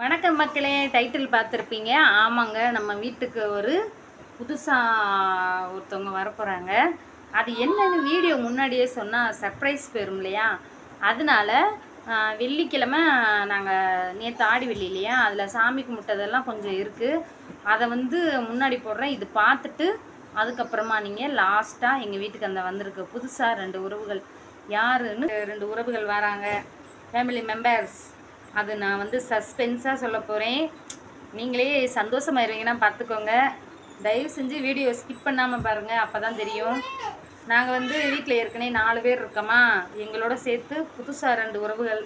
வணக்கம் மக்களே டைட்டில் பார்த்துருப்பீங்க. ஆமாங்க நம்ம வீட்டுக்கு ஒரு புதுசாக ஒருத்தவங்க வரப்போகிறாங்க அது என்னன்னு வீடியோ முன்னாடியே சொன்னால் சர்ப்ரைஸ் போயிடும் இல்லையா? அதனால வெள்ளிக்கிழமை நாங்கள் நேற்று ஆடி வெள்ளி இல்லையா? அதில் சாமி கும்பிட்டதெல்லாம் கொஞ்சம் இருக்குது அதை வந்து முன்னாடி போடுறேன். இது பார்த்துட்டு அதுக்கப்புறமா நீங்கள் லாஸ்ட்டாக எங்கள் வீட்டுக்கு அந்த வந்திருக்கு புதுசாக ரெண்டு உறவுகள் யாருன்னு ரெண்டு உறவுகள் வராங்க. ஃபேமிலி மெம்பர்ஸ் அது நான் வந்து சஸ்பென்ஸாக சொல்ல போகிறேன் நீங்களே சந்தோஷமாயிருவீங்கன்னா பார்த்துக்கோங்க. தயவு செஞ்சு வீடியோ ஸ்கிப் பண்ணாமல் பாருங்கள் அப்போ தான் தெரியும். நாங்கள் வந்து வீட்டில் ஏற்கனவே நாலு பேர் இருக்கோமா. எங்களோட சேர்த்து புதுசாக ரெண்டு உறவுகள்.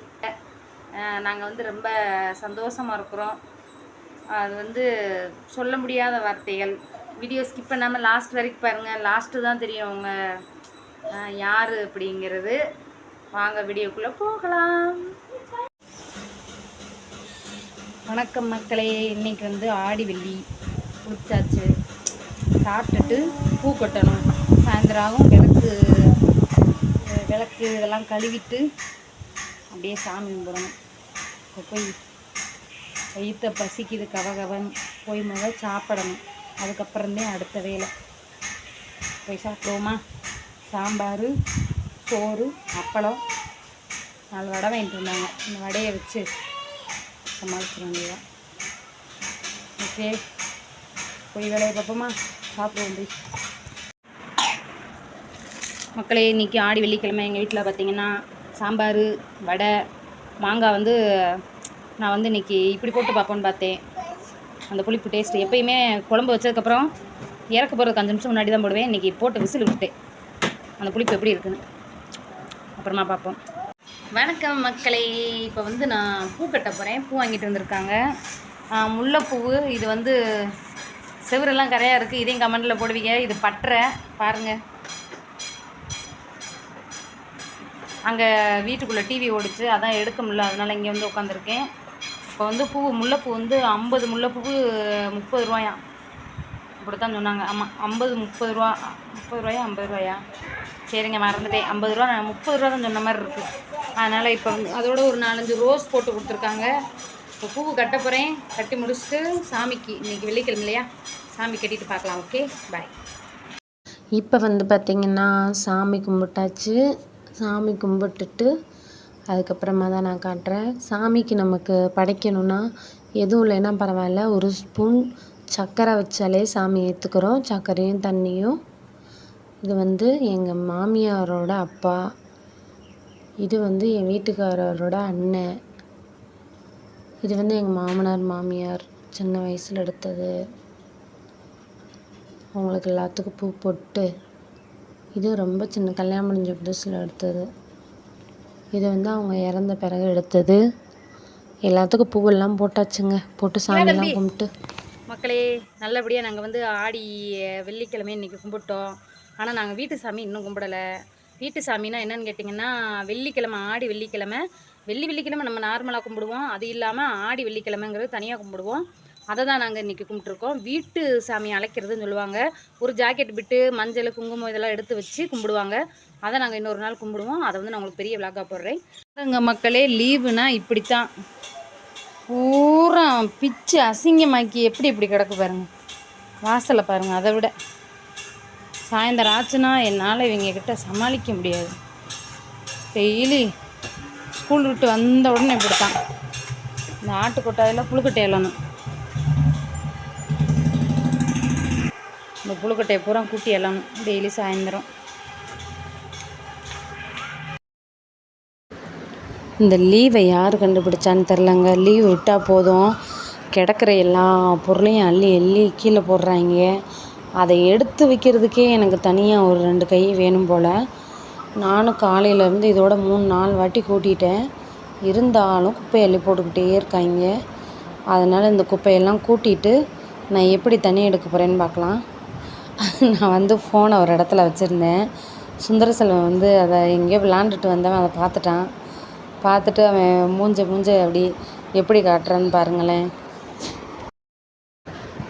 நாங்கள் வந்து ரொம்ப சந்தோஷமாக இருக்கிறோம். அது வந்து சொல்ல முடியாத வார்த்தைகள். வீடியோ ஸ்கிப் பண்ணாமல் லாஸ்ட் வரைக்கும் பாருங்கள் லாஸ்ட்டு தான் தெரியும் அவங்க யார் அப்படிங்கிறது. வாங்க வீடியோக்குள்ளே போகலாம். வணக்கம் மக்களே. இன்னைக்கு வந்து ஆடி வெள்ளி. குளிச்சாச்சு. சாப்பிட்டுட்டு பூ கொட்டணும். சாயந்தரம் ஆகும் விளக்கு விளக்கு இதெல்லாம் கழுவிட்டு அப்படியே சாமி கும்பிடணும். இப்போ போய் வயிற்ற பசிக்குது கவகவன் போய் முதல் சாப்பிடணும். அதுக்கப்புறந்தே அடுத்த வேலை. போய் சாப்பிடுவோமா? சாம்பார் சோறு அப்பளம். நாலு வடை வாங்கிட்டு இருந்தாங்க இந்த வடையை வச்சு சமாளிச்சிட வேண்டியதான் ஓகே போய் வேலையை பார்ப்போமா? சாப்பிடுவோம் போய். மக்களே இன்றைக்கி ஆடி வெள்ளிக்கிழமை எங்கள் வீட்டில் பார்த்தீங்கன்னா சாம்பார் வடை மாங்காய் வந்து நான் வந்து இன்றைக்கி இப்படி போட்டு பார்ப்போன்னு பார்த்தேன். அந்த புளிப்பு டேஸ்ட் எப்பயுமே குழம்பு வச்சதுக்கப்புறம் இறக்க போகிறதுக்கு அஞ்சு நிமிஷம் முன்னாடி தான் போடுவேன். இன்றைக்கி போட்டு விசில் விட்டேன் அந்த புளிப்பு எப்படி இருக்குன்னு. அப்புறமா பார்ப்போம். வணக்கம் மக்களே. இப்போ வந்து நான் பூ கட்ட போகிறேன் பூ வாங்கிட்டு வந்திருக்காங்க. முல்லைப்பூ முல்லைப்பூவு இது வந்து செவரெல்லாம் கரையாக இருக்குது இதையும் கமெண்டில் போடுவீங்க. இது பட்டறை. பாருங்கள் அங்கே வீட்டுக்குள்ளே டிவி ஓடிச்சு. அதான் எடுக்க முடியல. அதனால் இங்கே வந்து உட்காந்துருக்கேன். இப்போ வந்து பூ முல்லைப்பூ வந்து ஐம்பது முல்லைப்பூ முப்பது ரூபாயா? இப்படி தான் சொன்னாங்க. ஆமாம் ஐம்பது முப்பது ரூபா முப்பது ரூபாயா? ஐம்பது ரூபாயா? சரிங்க மறந்துட்டேன். ஐம்பது ரூபா நான் முப்பது ரூபா தான் சொன்ன மாதிரி இருக்குது அதனால் இப்போ அதோட ஒரு நாலஞ்சு ரோஸ் போட்டு கொடுத்துருக்காங்க. இப்போ பூ கட்ட போகிறேன் கட்டி முடிச்சுட்டு சாமிக்கு இன்றைக்கி வெள்ளிக்கிழமை இல்லையா? சாமி கட்டிட்டு பார்க்கலாம். ஓகே? பாய் இப்போ வந்து பார்த்திங்கன்னா சாமி கும்பிட்டாச்சு. சாமி கும்பிட்டுட்டு அதுக்கப்புறமா தான் நான் காட்டுறேன். சாமிக்கு நமக்கு படைக்கணும்னா எதுவும் இல்லைன்னா பரவாயில்ல. ஒரு ஸ்பூன் சர்க்கரை வச்சாலே சாமி ஏற்றுக்கிறோம் சர்க்கரையும் தண்ணியும். இது வந்து எங்கள் மாமியாரோட அப்பா. இது வந்து என் வீட்டுக்காரரோட அண்ணன். இது வந்து எங்கள் மாமனார் மாமியார் சின்ன வயசில் எடுத்தது. அவங்களுக்கு எல்லாத்துக்கும் பூ போட்டு இது ரொம்ப சின்ன கல்யாணம் முடிஞ்ச புதுசில் எடுத்தது. இது வந்து அவங்க இறந்த பிறகு எடுத்தது. எல்லாத்துக்கும் பூவெல்லாம் போட்டாச்சுங்க. போட்டு சாமியெல்லாம் கும்பிட்டு. மக்களே நல்லபடியாக நாங்கள் வந்து ஆடி வெள்ளிக்கிழமை இன்றைக்கி கும்பிட்டோம். ஆனால் நாங்கள் வீட்டு சாமி இன்னும் கும்பிடலை. வீட்டு சாமினா என்னன்னு கேட்டிங்கன்னா வெள்ளிக்கிழமை ஆடி வெள்ளிக்கிழமை. வெள்ளி வெள்ளிக்கிழமை நம்ம நார்மலாக கும்பிடுவோம். அது இல்லாமல் ஆடி வெள்ளிக்கிழமைங்கிறது தனியாக கும்பிடுவோம். அதை தான் நாங்கள் இன்றைக்கி கும்பிட்ருக்கோம் வீட்டு சாமி அழைக்கிறதுன்னு சொல்லுவாங்க. ஒரு ஜாக்கெட் விட்டு மஞ்சள் குங்குமம் இதெல்லாம் எடுத்து வச்சு கும்பிடுவாங்க. அதை நாங்கள் இன்னொரு நாள் கும்பிடுவோம். அதை வந்து நான் உங்களுக்கு பெரிய விளாக்காக போடுறேன். எங்கள் மக்களே லீவுனா இப்படித்தான். பூரா பிச்சு அசிங்கமாக்கி எப்படி இப்படி கிடக்கு பாருங்கள் வாசலை பாருங்கள் அதை விட. சாயந்தரம் ஆச்சுன்னா என்னால் இவங்க கிட்ட சமாளிக்க முடியாது. டெய்லி ஸ்கூல் விட்டு வந்த உடனே இப்படித்தான். இந்த ஆட்டுக்கொட்டாயில் புழுக்கட்டை எழணும் இந்த புழுக்கட்டையை பூரா கூட்டி எழணும் டெய்லி சாயந்தரம். இந்த லீவை யார் கண்டுபிடிச்சான்னு தெரிலங்க லீவ் விட்டால் போதும். கிடக்கிற எல்லா பொருளையும் அள்ளி அள்ளி கீழே போடுறாங்க. அதை எடுத்து வைக்கிறதுக்கே எனக்கு தனியாக ஒரு ரெண்டு கை வேணும் போல். நானும் காலையிலேருந்து இதோட மூணு நாலு வாட்டி கூட்டிட்டேன். இருந்தாலும் குப்பையை அள்ளி போட்டுக்கிட்டே இருக்காங்க. அதனால் இந்த குப்பையெல்லாம் கூட்டிட்டு நான் எப்படி தண்ணி எடுக்க போகிறேன்னு பார்க்கலாம். நான் வந்து ஃபோனை ஒரு இடத்துல வச்சுருந்தேன். சுந்தர செல்வன் வந்து அதை எங்கேயோ விளாண்டுட்டு வந்தவன் அதை பார்த்துட்டான். பார்த்துட்டு அவன் மூஞ்ச மூஞ்ச அப்படி எப்படி காட்டுறான்னு பாருங்களேன்.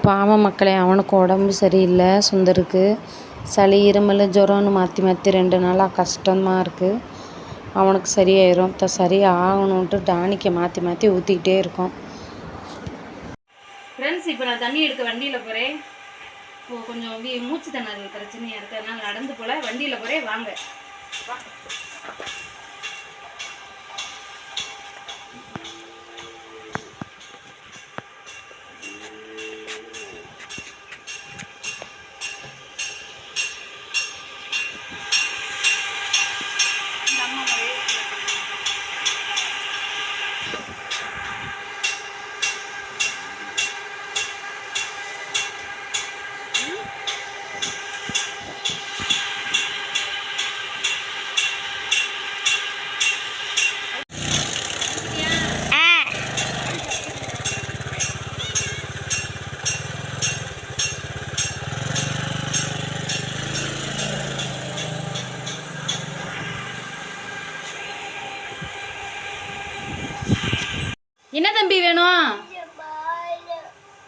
பாவம் மக்களே அவனுக்கு உடம்பு சரியில்லை சுந்தருக்கு. சளி இருமல் ஜுரம்னு மாற்றி மாற்றி ரெண்டு நாளாக கஷ்டமாக இருக்குது அவனுக்கு சரியாயிரும். த சரி ஆகணுன்ட்டு டானிக்கை மாற்றி மாற்றி ஊற்றிக்கிட்டே இருக்கோம். ஃப்ரெண்ட்ஸ் இப்போ நான் தண்ணி எடுக்க வண்டியில் போகிறேன் இப்போது கொஞ்சம் மூச்சு திணறல் பிரச்சனையாக இருக்குது அதனால் நடந்து போல வண்டியில் போகிறேன் வாங்க. என்ன தம்பி வேணும்?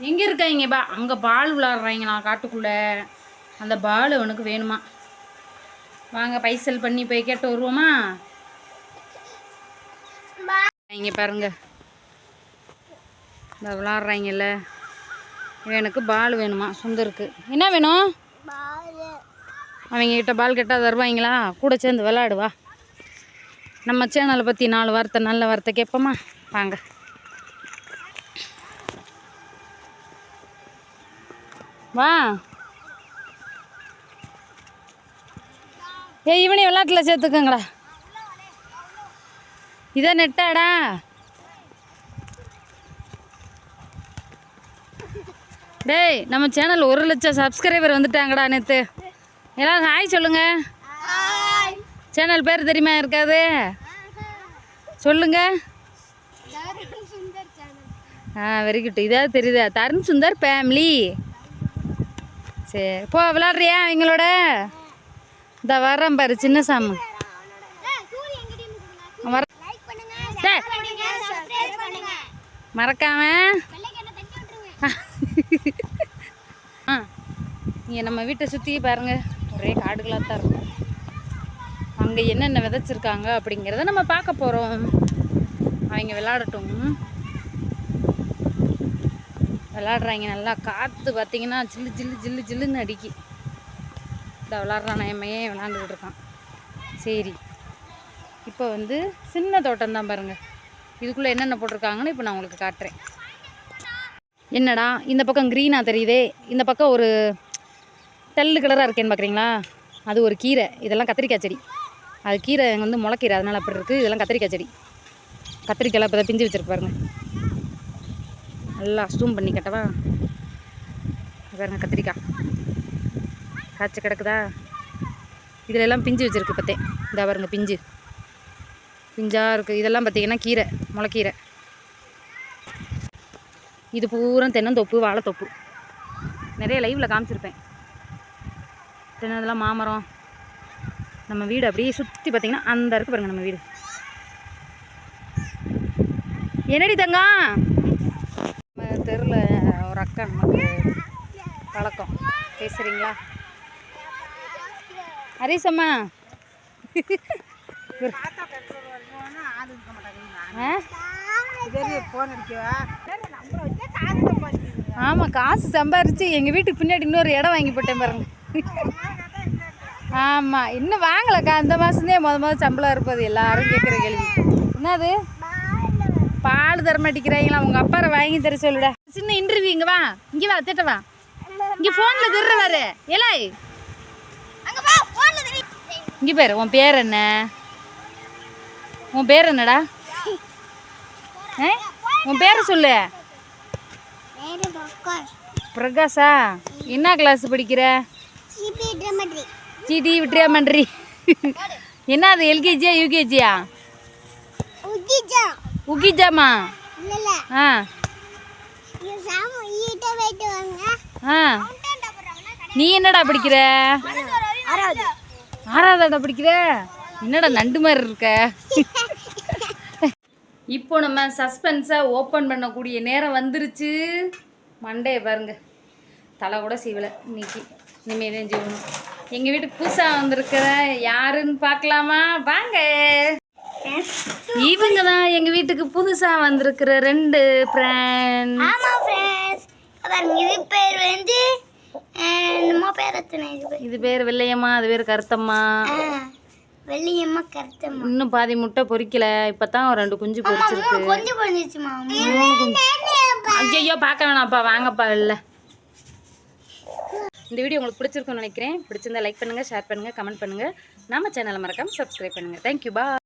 எங்க இருக்காங்க பா அங்க பால் விளாடுறாங்களா காட்டுக்குள்ள. அந்த பால் உனக்கு வேணுமா? வாங்க பைசல் பண்ணி போய் கேட்டு வருவோமா? இங்க பாருங்க. இந்த விளாட்றாங்கல்ல எனக்கு பால் வேணுமா? சுந்தருக்கு. என்ன வேணும்? அவங்க கிட்ட பால் கேட்டால் தருவாங்களா கூட சேர்ந்து விளாடுவா நம்ம சேனலை பற்றி நாலு வார்த்தை நல்ல வார்த்தை கேட்போமா? வாங்க. வா. ஏய் இவனை விளாட்டில் சேர்த்துக்கங்கடா. இதான் நெட்டாடா. டேய் நம்ம சேனல் ஒரு லட்சம் சப்ஸ்கிரைபர் வந்துட்டாங்கடா நேற்று எல்லாரும் ஹாய் சொல்லுங்க. சேனல் பேர் தெரியுமா இருக்காது? சொல்லுங்க. ஆ வெரி குட் இதாவது தெரியுதா? தருண் சுந்தர் ஃபேமிலி சரி. போ விளாட்றியா அவங்களோட இந்த வர்றேன் பாரு சின்ன சாமி. வர மறக்காம. ஆ இங்கே நம்ம வீட்டை சுற்றி பாருங்க. ஒரே காடுகளாக தான் இருக்கும் அங்கே என்னென்ன விதைச்சிருக்காங்க அப்படிங்கிறத நம்ம பார்க்க போகிறோம் அவங்க விளாடட்டும் விளாடுறாங்க. நல்லா காற்று பார்த்தீங்கன்னா ஜில்லு ஜில்லு ஜில்லு ஜில்லுன்னு அடிக்கி. இந்த விளாட்றான்? என் விளாண்டுக்கிட்டு இருக்கான். சரி. இப்போ வந்து சின்ன தோட்டம் தான் பாருங்கள் இதுக்குள்ளே என்னென்ன போட்டிருக்காங்கன்னு இப்போ நான் உங்களுக்கு காட்டுறேன். என்னடா? இந்த பக்கம் க்ரீனாக தெரியுதே. இந்த பக்கம் ஒரு டல்லு கலராக இருக்கேன்னு பார்க்குறீங்களா அது ஒரு கீரை. இதெல்லாம் கத்திரிக்காய் செடி. அது கீரை வந்து முளைக்கீரை. அதனால் அப்படி இருக்குது இதெல்லாம் கத்திரிக்காய் செடி. கத்திரிக்காய்லாம் இப்போ தான் பிஞ்சு வச்சுருப்பாருங்க நல்லா ஸ்டூம் பண்ணி கட்டவா? பாருங்க கத்திரிக்காய். காய்ச்சி கிடக்குதா? இதில் எல்லாம் பிஞ்சு வச்சுருக்கு பார்த்தேன் இந்த பாருங்க பிஞ்சு. பிஞ்சாக இருக்குது இதெல்லாம் பார்த்தீங்கன்னா கீரை முளைக்கீரை. இது பூரா தென்னந்தோப்பு வாழைத்தோப்பு. நிறைய லைவில் காமிச்சிருப்பேன். தென்னதெல்லாம் மாமரம். நம்ம வீடு அப்படியே சுற்றி பார்த்திங்கன்னா அந்த இருக்கு பாருங்க நம்ம வீடு. என்னடி தங்கம்? தெருவில் ஒரு அக்கா நமக்கு பழக்கம். பேசுகிறீங்களா ஹரிசம்மா. ஆமாம் காசு சம்பாரிச்சு எங்கள் வீட்டுக்கு பின்னாடி இன்னொரு இடம் வாங்கி போட்டேன் பாருங்க. ஆமாம் இன்னும் வாங்கலக்கா. இந்த மாதம்தே முத முத சம்பளம் இருப்பது எல்லாரும் கேட்குற கேள்வி. என்னது? பால் தர மாட்டேங்கிறாங்களா? உங்கள் அப்பாரை வாங்கி தர சொல்லுடா. சின்ன இன்டர்வியூ இங்கே வா. இங்கே வா திட்ட வா. இங்கே ஃபோனில் திருற வாரு ஏலாய். இங்கே பேர் உன் பேர் என்ன? உன் பேர் என்னடா? உன் பேரை சொல்லு. பிரகாஷா. என்ன கிளாஸ் படிக்கிற? சிடி விட்ரியா மன்றி என்ன அது எல்கேஜியா யூகேஜியா உகிஜாமா ஆ. ஆ. நீ என்னடா படிக்கிற? ஆறாவதாடா படிக்கிற? என்னடா நண்டு மாதிரி இருக்க? இப்போ நம்ம சஸ்பென்ஸை ஓப்பன் பண்ணக்கூடிய நேரம் வந்துருச்சு. மண்டே பாருங்க. தலை கூட சீவலை இன்னைக்கு. இனிமேல் தான் செய்யணும் எங்கள் வீட்டுக்கு புதுசாக வந்திருக்கிற யாருன்னு பார்க்கலாமா? வாங்க. இவங்க தான் எங்கள் வீட்டுக்கு புதுசாக வந்திருக்கிற ரெண்டு ஃப்ரெண்ட் ஆமா ஃப்ரெண்ட்ஸ் பாருங்க இது பேர் வந்து என்னமோ பேர் எத்தனை இது பேர். வெள்ளையம்மா அது பேர் கருத்தம்மா. வெள்ளியம்மா கருத்தம்மா. இன்னும் பாதி முட்டை பொரிக்கல இப்பதான் ரெண்டு குஞ்சு பொரிச்சிருக்கு மூணு கொஞ்சம் பொழிஞ்சிச்சுமா ஐயோ பார்க்க வேணாம்ப்பா வாங்கப்பா இல்லை இந்த வீடியோ உங்களுக்கு பிடிச்சிருக்கும்னு நினைக்கிறேன். பிடிச்சிருந்தா லைக் பண்ணுங்கள் ஷேர் பண்ணுங்கள் கமெண்ட் பண்ணுங்கள் நம்ம சேனலை மறக்காமல் சப்ஸ்கிரைப் பண்ணுங்கள் தேங்க்யூ பா